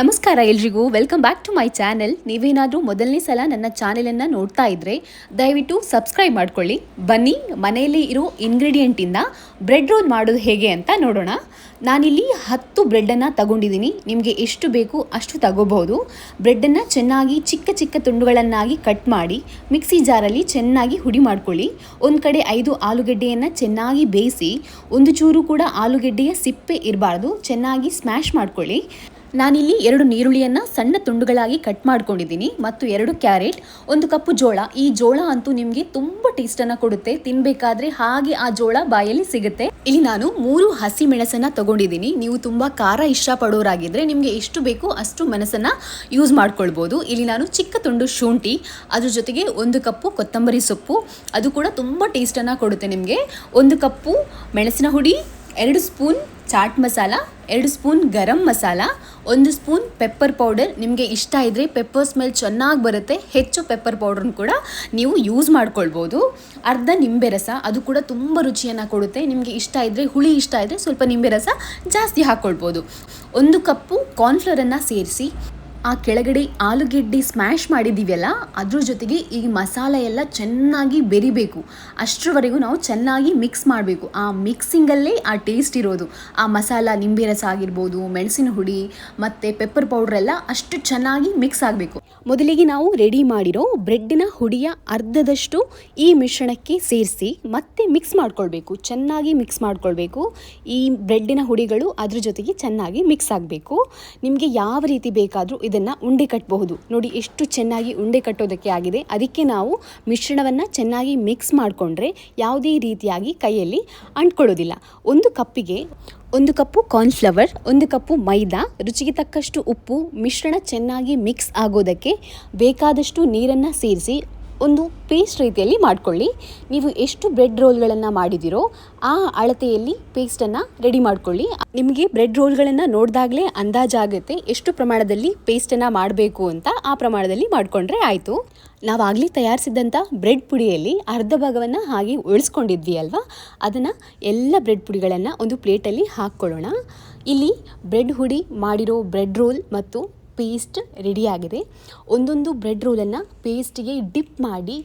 ನಮಸ್ಕಾರ ಎಲ್ರಿಗೂ. Welcome back to my channel ನೀವೇನಾದರೂ ಮೊದಲನೇ ಸಲ ನನ್ನ ಚಾನೆಲನ್ನು ನೋಡ್ತಾ ಇದ್ದರೆ ದಯವಿಟ್ಟು ಸಬ್ಸ್ಕ್ರೈಬ್ ಮಾಡ್ಕೊಳ್ಳಿ. ಬನ್ನಿ, ಮನೆಯಲ್ಲಿ ಇರೋ ಇಂಗ್ರೀಡಿಯೆಂಟಿಂದ ಬ್ರೆಡ್ ರೋಲ್ ಮಾಡೋದು ಹೇಗೆ ಅಂತ ನೋಡೋಣ. ನಾನಿಲ್ಲಿ ಹತ್ತು ಬ್ರೆಡ್ಡನ್ನು ತಗೊಂಡಿದ್ದೀನಿ. ನಿಮಗೆ ಎಷ್ಟು ಬೇಕು ಅಷ್ಟು ತಗೋಬಹುದು. ಬ್ರೆಡ್ಡನ್ನು ಚೆನ್ನಾಗಿ ಚಿಕ್ಕ ಚಿಕ್ಕ ತುಂಡುಗಳನ್ನಾಗಿ ಕಟ್ ಮಾಡಿ ಮಿಕ್ಸಿ ಜಾರಲ್ಲಿ ಚೆನ್ನಾಗಿ ಹುಡಿ ಮಾಡ್ಕೊಳ್ಳಿ. ಒಂದು ಕಡೆ ಐದು ಆಲೂಗೆಡ್ಡೆಯನ್ನು ಚೆನ್ನಾಗಿ ಬೇಯಿಸಿ, ಒಂದು ಚೂರು ಕೂಡ ಆಲೂಗೆಡ್ಡೆಯ ಸಿಪ್ಪೆ ಇರಬಾರ್ದು, ಚೆನ್ನಾಗಿ ಸ್ಮ್ಯಾಶ್ ಮಾಡ್ಕೊಳ್ಳಿ. ನಾನಿಲ್ಲಿ ಎರಡು ನೀರುಳ್ಳಿಯನ್ನು ಸಣ್ಣ ತುಂಡುಗಳಾಗಿ ಕಟ್ ಮಾಡ್ಕೊಂಡಿದ್ದೀನಿ ಮತ್ತು ಎರಡು ಕ್ಯಾರೆಟ್, ಒಂದು ಕಪ್ಪು ಜೋಳ. ಈ ಜೋಳ ಅಂತೂ ನಿಮಗೆ ತುಂಬ ಟೇಸ್ಟನ್ನು ಕೊಡುತ್ತೆ. ತಿನ್ನಬೇಕಾದ್ರೆ ಹಾಗೆ ಆ ಜೋಳ ಬಾಯಲ್ಲಿ ಸಿಗುತ್ತೆ. ಇಲ್ಲಿ ನಾನು ಮೂರು ಹಸಿ ಮೆಣಸನ್ನು ತಗೊಂಡಿದ್ದೀನಿ. ನೀವು ತುಂಬ ಖಾರ ಇಷ್ಟಪಡೋರಾಗಿದ್ದರೆ ನಿಮಗೆ ಎಷ್ಟು ಬೇಕೋ ಅಷ್ಟು ಮೆಣಸನ್ನು ಯೂಸ್ ಮಾಡ್ಕೊಳ್ಬೋದು. ಇಲ್ಲಿ ನಾನು ಚಿಕ್ಕ ತುಂಡು ಶುಂಠಿ, ಅದ್ರ ಜೊತೆಗೆ ಒಂದು ಕಪ್ಪು ಕೊತ್ತಂಬರಿ ಸೊಪ್ಪು. ಅದು ಕೂಡ ತುಂಬ ಟೇಸ್ಟನ್ನು ಕೊಡುತ್ತೆ ನಿಮಗೆ. ಒಂದು ಕಪ್ಪು ಮೆಣಸಿನ ಹುಡಿ ಎರಡು ಸ್ಪೂನ್ ಚಾಟ್ ಮಸಾಲ, ಎರಡು ಸ್ಪೂನ್ ಗರಂ ಮಸಾಲ, ಒಂದು ಸ್ಪೂನ್ ಪೆಪ್ಪರ್ ಪೌಡರ್ ನಿಮಗೆ ಇಷ್ಟ ಇದ್ದರೆ ಪೆಪ್ಪರ್ ಸ್ಮೆಲ್ ಚೆನ್ನಾಗಿ ಬರುತ್ತೆ. ಹೆಚ್ಚು ಪೆಪ್ಪರ್ ಪೌಡ್ರನ್ನ ಕೂಡ ನೀವು ಯೂಸ್ ಮಾಡ್ಕೊಳ್ಬೋದು. ಅರ್ಧ ನಿಂಬೆ ರಸ, ಅದು ಕೂಡ ತುಂಬ ರುಚಿಯನ್ನು ಕೊಡುತ್ತೆ. ನಿಮಗೆ ಇಷ್ಟ ಇದ್ದರೆ ಹುಳಿ ಇಷ್ಟ ಇದ್ದರೆ ಸ್ವಲ್ಪ ನಿಂಬೆ ರಸ ಜಾಸ್ತಿ ಹಾಕ್ಕೊಳ್ಬೋದು ಒಂದು ಕಪ್ಪು ಕಾರ್ನ್ಫ್ಲೋರನ್ನು ಸೇರಿಸಿ ಆ ಕೆಳಗಡೆ ಆಲೂಗೆಡ್ಡೆ ಸ್ಮ್ಯಾಶ್ ಮಾಡಿದ್ದೀವಲ್ಲ ಅದ್ರ ಜೊತೆಗೆ ಈ ಮಸಾಲೆ ಎಲ್ಲ ಚೆನ್ನಾಗಿ ಬೆರಿಬೇಕು. ಅಷ್ಟರವರೆಗೂ ನಾವು ಚೆನ್ನಾಗಿ ಮಿಕ್ಸ್ ಮಾಡಬೇಕು. ಆ ಮಿಕ್ಸಿಂಗಲ್ಲೇ ಆ ಟೇಸ್ಟ್ ಇರೋದು. ಆ ಮಸಾಲ ನಿಂಬೆ ರಸ ಆಗಿರ್ಬೋದು, ಮೆಣಸಿನ ಹುಡಿ ಮತ್ತು ಪೆಪ್ಪರ್ ಪೌಡ್ರ್ ಎಲ್ಲ ಅಷ್ಟು ಚೆನ್ನಾಗಿ ಮಿಕ್ಸ್ ಆಗಬೇಕು. ಮೊದಲಿಗೆ ನಾವು ರೆಡಿ ಮಾಡಿರೋ ಬ್ರೆಡ್ಡಿನ ಹುಡಿಯ ಅರ್ಧದಷ್ಟು ಈ ಮಿಶ್ರಣಕ್ಕೆ ಸೇರಿಸಿ ಮತ್ತೆ ಮಿಕ್ಸ್ ಮಾಡ್ಕೊಳ್ಬೇಕು. ಚೆನ್ನಾಗಿ ಮಿಕ್ಸ್ ಮಾಡ್ಕೊಳ್ಬೇಕು. ಈ ಬ್ರೆಡ್ಡಿನ ಹುಡಿಗಳು ಅದ್ರ ಜೊತೆಗೆ ಚೆನ್ನಾಗಿ ಮಿಕ್ಸ್ ಆಗಬೇಕು. ನಿಮಗೆ ಯಾವ ರೀತಿ ಬೇಕಾದರೂ ಇದನ್ನು ಉಂಡೆ ಕಟ್ಟಬಹುದು ನೋಡಿ ಎಷ್ಟು ಚೆನ್ನಾಗಿ ಉಂಡೆ ಕಟ್ಟೋದಕ್ಕೆ ಆಗಿದೆ. ಅದಕ್ಕೆ ನಾವು ಮಿಶ್ರಣವನ್ನು ಚೆನ್ನಾಗಿ ಮಿಕ್ಸ್ ಮಾಡಿಕೊಂಡ್ರೆ ಯಾವುದೇ ರೀತಿಯಾಗಿ ಕೈಯಲ್ಲಿ ಅಂಟ್ಕೊಳ್ಳೋದಿಲ್ಲ. ಒಂದು ಕಪ್ಪಿಗೆ ಒಂದು ಕಪ್ಪು ಕಾರ್ನ್ಫ್ಲವರ್ ಒಂದು ಕಪ್ಪು ಮೈದಾ, ರುಚಿಗೆ ತಕ್ಕಷ್ಟು ಉಪ್ಪು, ಮಿಶ್ರಣ ಚೆನ್ನಾಗಿ ಮಿಕ್ಸ್ ಆಗೋದಕ್ಕೆ ಬೇಕಾದಷ್ಟು ನೀರನ್ನು ಸೇರಿಸಿ ಒಂದು ಪೇಸ್ಟ್ ರೀತಿಯಲ್ಲಿ ಮಾಡಿಕೊಳ್ಳಿ. ನೀವು ಎಷ್ಟು ಬ್ರೆಡ್ ರೋಲ್ಗಳನ್ನು ಮಾಡಿದಿರೋ ಆ ಅಳತೆಯಲ್ಲಿ ಪೇಸ್ಟನ್ನು ರೆಡಿ ಮಾಡ್ಕೊಳ್ಳಿ. ನಿಮಗೆ ಬ್ರೆಡ್ ರೋಲ್ಗಳನ್ನು ನೋಡಿದಾಗಲೇ ಅಂದಾಜಾಗುತ್ತೆ ಎಷ್ಟು ಪ್ರಮಾಣದಲ್ಲಿ ಪೇಸ್ಟನ್ನು ಮಾಡಬೇಕು ಅಂತ ಆ ಪ್ರಮಾಣದಲ್ಲಿ ಮಾಡಿಕೊಂಡ್ರೆ ಆಯಿತು. ನಾವಾಗಲೇ ತಯಾರಿಸಿದಂಥ ಬ್ರೆಡ್ ಪುಡಿಯಲ್ಲಿ ಅರ್ಧ ಭಾಗವನ್ನು ಹಾಗೆ ಉಳಿಸ್ಕೊಂಡಿದ್ವಿ ಅಲ್ವಾ? ಅದನ್ನು ಎಲ್ಲ ಬ್ರೆಡ್ ಪುಡಿಗಳನ್ನು ಒಂದು ಪ್ಲೇಟಲ್ಲಿ ಹಾಕ್ಕೊಳ್ಳೋಣ. ಇಲ್ಲಿ ಬ್ರೆಡ್ ಹುಡಿ ಮಾಡಿರೋ ಬ್ರೆಡ್ ರೋಲ್ ಮತ್ತು ಪೇಸ್ಟ್ ರೆಡಿಯಾಗಿದೆ. ಒಂದೊಂದು ಬ್ರೆಡ್ ರೋಲನ್ನು ಪೇಸ್ಟಿಗೆ ಡಿಪ್ ಮಾಡಿ,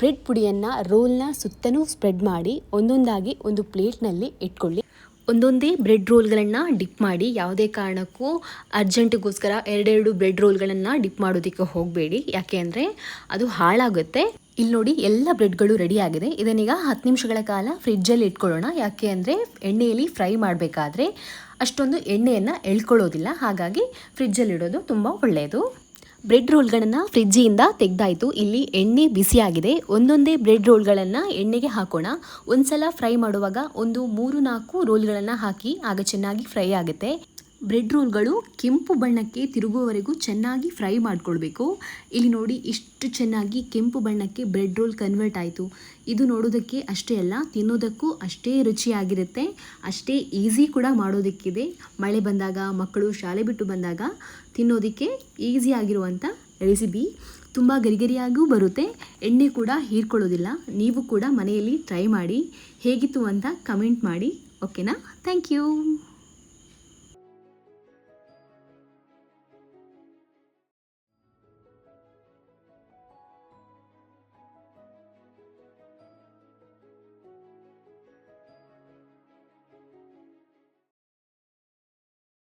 ಬ್ರೆಡ್ ಪುಡಿಯನ್ನು ರೋಲ್ನ ಸುತ್ತಲೂ ಸ್ಪ್ರೆಡ್ ಮಾಡಿ, ಒಂದೊಂದಾಗಿ ಒಂದು ಪ್ಲೇಟ್ನಲ್ಲಿ ಇಟ್ಕೊಳ್ಳಿ. ಒಂದೊಂದೇ ಬ್ರೆಡ್ ರೋಲ್ಗಳನ್ನು ಡಿಪ್ ಮಾಡಿ, ಯಾವುದೇ ಕಾರಣಕ್ಕೂ ಅರ್ಜೆಂಟಿಗೋಸ್ಕರ ಎರಡೆರಡು ಬ್ರೆಡ್ ರೋಲ್ಗಳನ್ನು ಡಿಪ್ ಮಾಡೋದಕ್ಕೆ ಹೋಗಬೇಡಿ. ಯಾಕೆ ಅಂದರೆ ಅದು ಹಾಳಾಗುತ್ತೆ. ಇಲ್ಲಿ ನೋಡಿ ಎಲ್ಲ ಬ್ರೆಡ್ಗಳು ರೆಡಿಯಾಗಿದೆ. ಇದನ್ನೀಗ ಹತ್ತು ನಿಮಿಷಗಳ ಕಾಲ ಫ್ರಿಜ್ಜಲ್ಲಿ ಇಟ್ಕೊಳ್ಳೋಣ. ಯಾಕೆ ಅಂದರೆ ಎಣ್ಣೆಯಲ್ಲಿ ಫ್ರೈ ಮಾಡಬೇಕಾದ್ರೆ ಅಷ್ಟೊಂದು ಎಣ್ಣೆಯನ್ನು ಎಳ್ಕೊಳ್ಳೋದಿಲ್ಲ. ಹಾಗಾಗಿ ಫ್ರಿಜ್ಜಲ್ಲಿಡೋದು ತುಂಬ ಒಳ್ಳೆಯದು. ಬ್ರೆಡ್ ರೋಲ್ಗಳನ್ನು ಫ್ರಿಜ್ಜಿಯಿಂದ ತೆಗೆದಾಯಿತು. ಇಲ್ಲಿ ಎಣ್ಣೆ ಬಿಸಿಯಾಗಿದೆ. ಒಂದೊಂದೇ ಬ್ರೆಡ್ ರೋಲ್ಗಳನ್ನು ಎಣ್ಣೆಗೆ ಹಾಕೋಣ. ಒಂದು ಸಲ ಫ್ರೈ ಮಾಡುವಾಗ ಒಂದು ಮೂರು ನಾಲ್ಕು ರೋಲ್ಗಳನ್ನು ಹಾಕಿ ಆಗ ಚೆನ್ನಾಗಿ ಫ್ರೈ ಆಗುತ್ತೆ. ಬ್ರೆಡ್ ರೋಲ್ಗಳು ಕೆಂಪು ಬಣ್ಣಕ್ಕೆ ತಿರುಗುವವರೆಗೂ ಚೆನ್ನಾಗಿ ಫ್ರೈ ಮಾಡ್ಕೊಳ್ಬೇಕು. ಇಲ್ಲಿ ನೋಡಿ ಇಷ್ಟು ಚೆನ್ನಾಗಿ ಕೆಂಪು ಬಣ್ಣಕ್ಕೆ ಬ್ರೆಡ್ ರೋಲ್ ಕನ್ವರ್ಟ್ ಆಯಿತು. ಇದು ನೋಡೋದಕ್ಕೆ ಅಷ್ಟೇ ಅಲ್ಲ, ತಿನ್ನೋದಕ್ಕೂ ಅಷ್ಟೇ ರುಚಿಯಾಗಿರುತ್ತೆ. ಅಷ್ಟೇ ಈಸಿ ಕೂಡ ಮಾಡೋದಕ್ಕಿದೆ. ಮಳೆ ಬಂದಾಗ, ಮಕ್ಕಳು ಶಾಲೆ ಬಿಟ್ಟು ಬಂದಾಗ ತಿನ್ನೋದಕ್ಕೆ ಈಸಿ ಆಗಿರುವಂಥ ರೆಸಿಪಿ ತುಂಬ ಗರಿಗರಿಯಾಗೂ ಬರುತ್ತೆ. ಎಣ್ಣೆ ಕೂಡ ಹೀರ್ಕೊಳ್ಳೋದಿಲ್ಲ. ನೀವು ಕೂಡ ಮನೆಯಲ್ಲಿ ಟ್ರೈ ಮಾಡಿ, ಹೇಗಿತ್ತು ಅಂತ ಕಮೆಂಟ್ ಮಾಡಿ. ಓಕೆನಾ? Thank you.